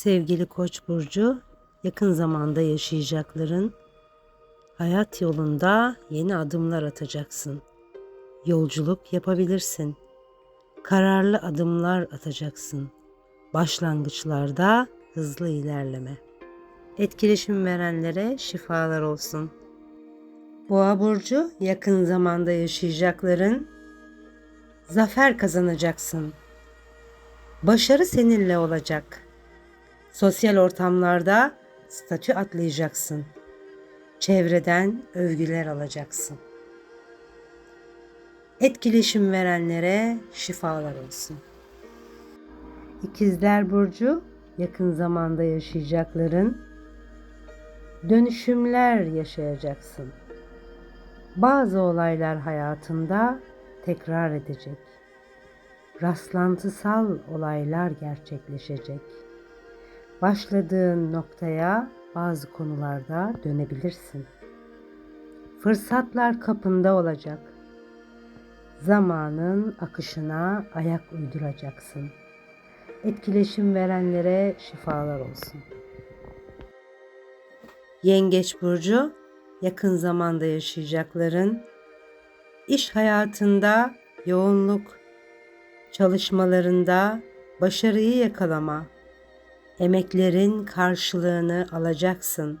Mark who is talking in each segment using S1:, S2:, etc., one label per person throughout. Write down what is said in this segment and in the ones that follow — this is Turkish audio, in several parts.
S1: Sevgili Koç burcu, yakın zamanda yaşayacakların hayat yolunda yeni adımlar atacaksın. Yolculuk yapabilirsin. Kararlı adımlar atacaksın. Başlangıçlarda hızlı ilerleme. Etkileşim verenlere şifalar olsun. Boğa burcu yakın zamanda yaşayacakların zafer kazanacaksın. Başarı seninle olacak. Sosyal ortamlarda statü atlayacaksın. Çevreden övgüler alacaksın. Etkileşim verenlere şifalar olsun. İkizler Burcu yakın zamanda yaşayacakların dönüşümler yaşayacaksın. Bazı olaylar hayatında tekrar edecek. Rastlantısal olaylar gerçekleşecek. Başladığın noktaya bazı konularda dönebilirsin. Fırsatlar kapında olacak. Zamanın akışına ayak uyduracaksın. Etkileşim verenlere şifalar olsun. Yengeç burcu yakın zamanda yaşayacakların iş hayatında yoğunluk, çalışmalarında başarıyı yakalama, emeklerin karşılığını alacaksın.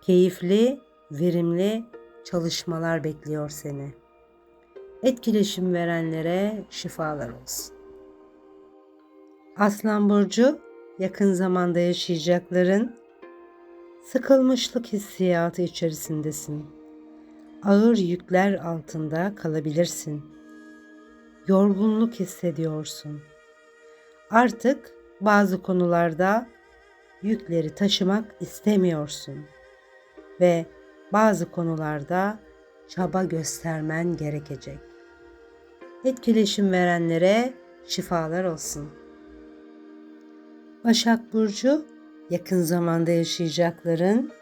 S1: Keyifli, verimli çalışmalar bekliyor seni. Etkileşim verenlere şifalar olsun. Aslan burcu yakın zamanda yaşayacakların sıkılmışlık hissiyatı içerisindesin. Ağır yükler altında kalabilirsin. Yorgunluk hissediyorsun. Artık bazı konularda yükleri taşımak istemiyorsun ve bazı konularda çaba göstermen gerekecek. Etkileşim verenlere şifalar olsun. Başak Burcu yakın zamanda yaşayacakların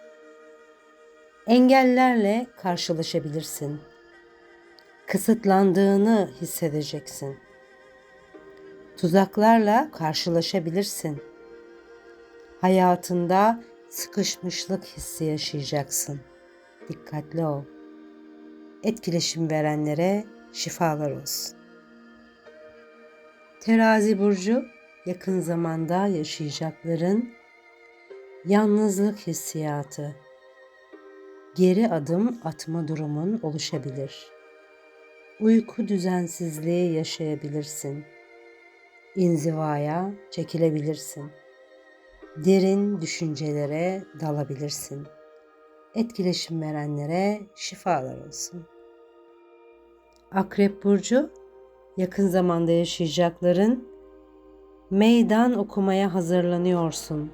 S1: engellerle karşılaşabilirsin. Kısıtlandığını hissedeceksin. Tuzaklarla karşılaşabilirsin. Hayatında sıkışmışlık hissi yaşayacaksın. Dikkatli ol. Etkileşim verenlere şifalar olsun. Terazi burcu yakın zamanda yaşayacakların yalnızlık hissiyatı, geri adım atma durumun oluşabilir. Uyku düzensizliği yaşayabilirsin. İnzivaya çekilebilirsin. Derin düşüncelere dalabilirsin. Etkileşim verenlere şifalar olsun. Akrep burcu yakın zamanda yaşayacakların meydan okumaya hazırlanıyorsun.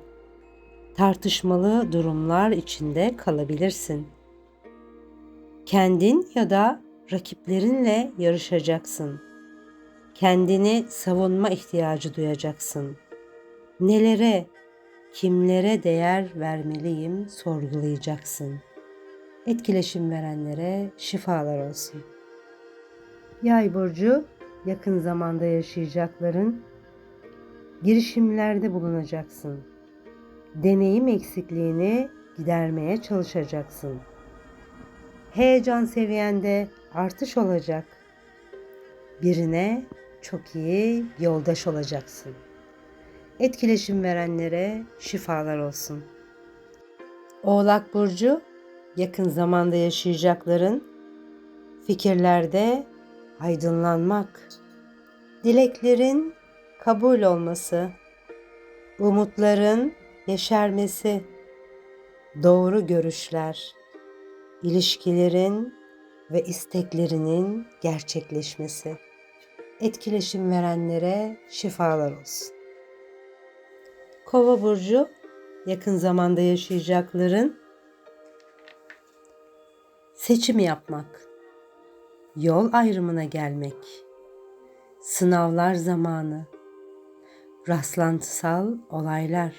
S1: Tartışmalı durumlar içinde kalabilirsin. Kendin ya da rakiplerinle yarışacaksın. Kendini savunma ihtiyacı duyacaksın. Nelere, kimlere değer vermeliyim sorgulayacaksın. Etkileşim verenlere şifalar olsun. Yay burcu yakın zamanda yaşayacakların girişimlerde bulunacaksın. Deneyim eksikliğini gidermeye çalışacaksın. Heyecan seviyende artış olacak. Birine çok iyi yoldaş olacaksın. Etkileşim verenlere şifalar olsun. Oğlak burcu yakın zamanda yaşayacakların fikirlerde aydınlanmak, dileklerin kabul olması, umutların yeşermesi, doğru görüşler, ilişkilerin ve isteklerinin gerçekleşmesi. Etkileşim verenlere şifalar olsun. Kova burcu yakın zamanda yaşayacakların seçim yapmak, yol ayrımına gelmek, sınavlar zamanı, rastlantısal olaylar,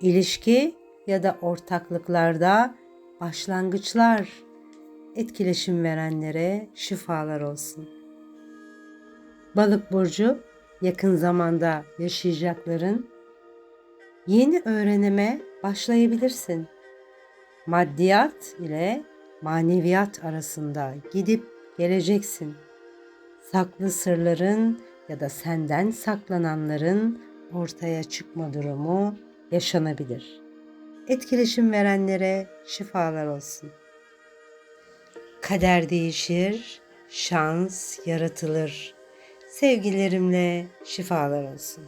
S1: ilişki ya da ortaklıklarda başlangıçlar, etkileşim verenlere şifalar olsun. Balık burcu yakın zamanda yaşayacakların Yeni öğrenime başlayabilirsin. Maddiyat ile maneviyat arasında gidip geleceksin. Saklı sırların ya da senden saklananların ortaya çıkma durumu yaşanabilir. Etkileşim verenlere şifalar olsun. Kader değişir, şans yaratılır. Sevgilerimle şifalar olsun.